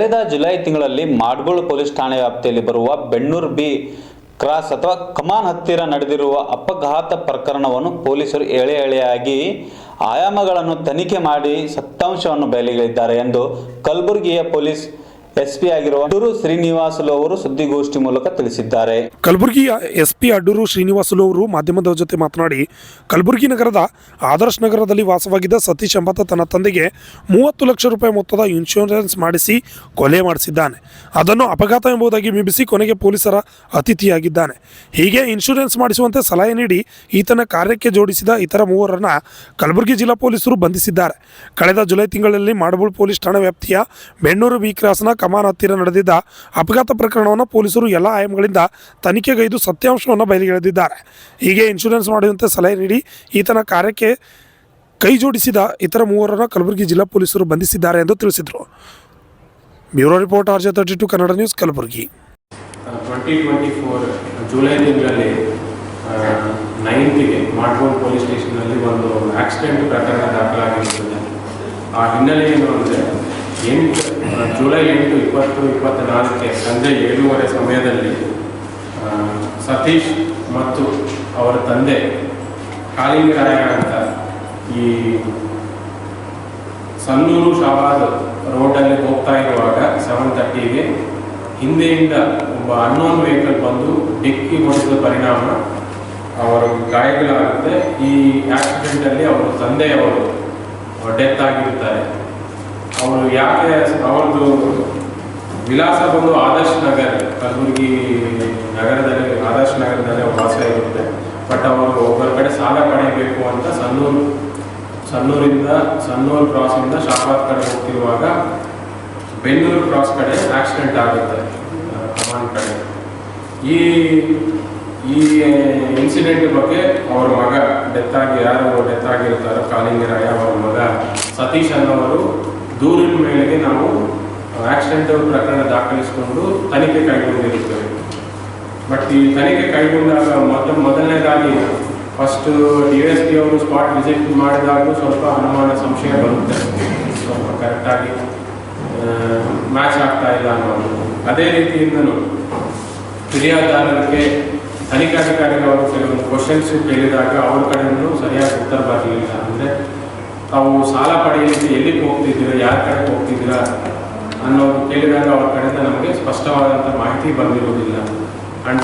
ಕಳೆದ ಜುಲೈ ತಿಂಗಳಲ್ಲಿ ಮಾಡ್ಗೋಳ್ ಪೊಲೀಸ್ ಠಾಣೆ ವ್ಯಾಪ್ತಿಯಲ್ಲಿ ಬರುವ ಬೆಣ್ಣೂರು ಬಿ ಕ್ರಾಸ್ ಅಥವಾ ಕಮಾನ್ ಹತ್ತಿರ ನಡೆದಿರುವ ಅಪಘಾತ ಪ್ರಕರಣವನ್ನು ಪೊಲೀಸರು ಎಳೆ ಎಳೆಯಾಗಿ ಆಯಾಮಗಳನ್ನು ತನಿಖೆ ಮಾಡಿ ಸತ್ಯಾಂಶವನ್ನು ಬಯಲಿಗೆಳಿದ್ದಾರೆ ಎಂದು ಕಲಬುರಗಿಯ ಪೊಲೀಸ್ ಎಸ್ಪಿ ಆಗಿರುವ ಅಡೂರು ಶ್ರೀನಿವಾಸುಲು ಅವರು ಸುದ್ದಿಗೋಷ್ಠಿ ಮೂಲಕ ತಿಳಿಸಿದ್ದಾರೆ. ಕಲಬುರಗಿಯ ಎಸ್ಪಿ ಅಡೂರು ಶ್ರೀನಿವಾಸುಲು ಅವರು ಮಾಧ್ಯಮದ ಜೊತೆ ಮಾತನಾಡಿ, ಕಲಬುರಗಿ ನಗರದ ಆದರ್ಶ್ ನಗರದಲ್ಲಿ ವಾಸವಾಗಿದ್ದ ಸತೀಶ್ ಎಂಬಾತ ತನ್ನ ತಂದೆಗೆ ಮೂವತ್ತು ಲಕ್ಷ ರೂಪಾಯಿ ಮೊತ್ತದ ಇನ್ಶೂರೆನ್ಸ್ ಮಾಡಿಸಿ ಕೊಲೆ ಮಾಡಿಸಿದ್ದಾನೆ. ಅದನ್ನು ಅಪಘಾತ ಎಂಬುದಾಗಿ ಬಿಂಬಿಸಿ ಕೊನೆಗೆ ಪೊಲೀಸರ ಅತಿಥಿಯಾಗಿದ್ದಾನೆ. ಹೀಗೆ ಇನ್ಶೂರೆನ್ಸ್ ಮಾಡಿಸುವಂತೆ ಸಲಹೆ ನೀಡಿ ಈತನ ಕಾರ್ಯಕ್ಕೆ ಜೋಡಿಸಿದ ಇತರ ಮೂವರನ್ನ ಕಲಬುರಗಿ ಜಿಲ್ಲಾ ಪೊಲೀಸರು ಬಂಧಿಸಿದ್ದಾರೆ. ಕಳೆದ ಜುಲೈ ತಿಂಗಳಲ್ಲಿ ಮಾಡಬೂಳು ಪೊಲೀಸ್ ಠಾಣಾ ವ್ಯಾಪ್ತಿಯ ಬೆಣ್ಣೂರು ಬಿ ಕ್ರಾಸ್ನ ಕಮಾನ್ ಹತ್ತಿರ ನಡೆದಿದ್ದ ಅಪಘಾತ ಪ್ರಕರಣವನ್ನು ಪೊಲೀಸರು ಎಲ್ಲ ಆಯಾಮಗಳಿಂದ ತನಿಖೆಗೈದು ಸತ್ಯಾಂಶವನ್ನು ಬಯಲಿಗೆಳೆದಿದ್ದಾರೆ. ಹೀಗೆ ಇನ್ಶೂರೆನ್ಸ್ ಮಾಡುವಂತೆ ಸಲಹೆ ನೀಡಿ ಈತನ ಕಾರ್ಯಕ್ಕೆ ಕೈ ಜೋಡಿಸಿದ ಇತರ ಮೂವರನ್ನು ಕಲಬುರಗಿ ಜಿಲ್ಲಾ ಪೊಲೀಸರು ಬಂಧಿಸಿದ್ದಾರೆ ಎಂದು ತಿಳಿಸಿದರು. Bureau report, R J thirty two Kannada news Kalaburagi. Twenty twenty four July ತಿಂಗಳಲ್ಲಿ ನೈನ್ತಿಗೆ ಮಾಡ್ಬೋನ್ ಪೊಲೀಸ್ ಸ್ಟೇಷನಲ್ಲಿ ಒಂದು ಆಕ್ಸಿಡೆಂಟ್ ಪ್ರಕರಣ ದಾಖಲಾಗಿರುತ್ತದೆ. ಆ ಹಿನ್ನೆಲೆ ಏನು ಅಂದರೆ ಎಂಟು ಜುಲೈ ಎಂಟು, ಇಪ್ಪತ್ತು ಇಪ್ಪತ್ತ್ನಾಲ್ಕಕ್ಕೆ ಸಂಜೆ ಏಳುವರೆ ಸಮಯದಲ್ಲಿ ಸತೀಶ್ ಮತ್ತು ಅವರ ತಂದೆ ಕಾಳಿಂಗರಾಯ ಅಂತ ಈ ಸನ್ನೂರು ಶಾಬಾದ್ ರೋಡಲ್ಲಿ ಹೋಗ್ತಾ ಇರುವಾಗ ಸೆವೆನ್ ತರ್ಟಿಗೆ ಹಿಂದೆಯಿಂದ ಒಬ್ಬ ಅನ್ನೋನ್ ವೆಹಿಕಲ್ ಬಂದು ಡಿಕ್ಕಿ ಹೊಡೆದ ಪರಿಣಾಮ ಅವರು ಗಾಯಗಳಾಗುತ್ತೆ. ಈ ಆಕ್ಸಿಡೆಂಟಲ್ಲಿ ಅವರ ತಂದೆಯವರು ಡೆತ್ ಆಗಿರ್ತಾರೆ ಅವರು ಯಾಕೆ ಅವ್ರದ್ದು ವಿಳಾಸ ಬಂದು ಆದರ್ಶ್ ನಗರ್, ಕಲಬುರಗಿ ನಗರದಲ್ಲಿ, ಆದರ್ಶ್ ನಗರದಲ್ಲಿ ವಾಸ ಇರುತ್ತೆ. ಬಟ್ ಅವರು ಒಬ್ಬರ ಕಡೆ ಸಾಲ ಪಡೆಯಬೇಕು ಅಂತ ಸನ್ನೂರು ಸನ್ನೂರಿಂದ ಸನ್ನೂರು ಕ್ರಾಸಿಂದ ಶಾಬಾದ್ ಕಡೆ ಹೋಗ್ತಿರುವಾಗ ಬೆಂಗಳೂರು ಕ್ರಾಸ್ ಕಡೆ ಆಕ್ಸಿಡೆಂಟ್ ಆಗುತ್ತೆ ಕಮಾನ್ ಕಡೆ. ಈ ಈ ಇನ್ಸಿಡೆಂಟ್ ಬಗ್ಗೆ ಅವ್ರ ಮಗ ಡೆತ್ ಆಗಿ ಯಾರು ಡೆತ್ ಆಗಿರ್ತಾರೋ ಕಾಲಿಂಗರಾಯ ಅವರ ಮಗ ಸತೀಶ್ ಅನ್ನೋರು ನಾವು ಆಕ್ಸಿಡೆಂಟ್ ಪ್ರಕರಣ ದಾಖಲಿಸಿಕೊಂಡು ತನಿಖೆ ಕೈಗೊಂಡಿರುತ್ತೇವೆ. ಬಟ್ ಈ ತನಿಖೆ ಕೈಗೊಂಡಾಗ ಮೊದಲ ಮೊದಲನೇದಾಗಿ ಫಸ್ಟ್ ಡಿ ಎಸ್ ಪಿ ಅವರು ಸ್ಪಾಟ್ ವಿಸಿಟ್ ಮಾಡಿದಾಗಲೂ ಸ್ವಲ್ಪ ಅನುಮಾನ, ಸಂಶಯ ಬರುತ್ತೆ. ಸ್ವಲ್ಪ ಕರೆಕ್ಟಾಗಿ ಮ್ಯಾಚ್ ಆಗ್ತಾ ಇಲ್ಲ ಅನ್ನೋದು ಅದೇ ರೀತಿಯಿಂದನೂ ಫಿರ್ಯಾದಾರರಿಗೆ ತನಿಖಾಧಿಕಾರಿಗಳು ಕೆಲವೊಂದು ಕ್ವಶನ್ಸ್ ಕೇಳಿದಾಗ ಅವ್ರ ಕಡೆಯೂ ಸರಿಯಾಗಿ ಉತ್ತರ ಬರಲಿಲ್ಲ. ಅಂದರೆ ತಾವು ಸಾಲ ಪಡೆಯಲಿಕ್ಕೆ ಎಲ್ಲಿಗೆ ಹೋಗ್ತಿದ್ದೀರಾ, ಯಾರ ಕಡೆ ಹೋಗ್ತಿದ್ದೀರಾ ಅನ್ನೋದು ಕೇಳಿದಾಗ ಅವ್ರ ಕಡೆಯಿಂದ ನಮಗೆ ಸ್ಪಷ್ಟವಾದಂಥ ಮಾಹಿತಿ ಬಂದಿರೋದಿಲ್ಲ. ಅಂಡ್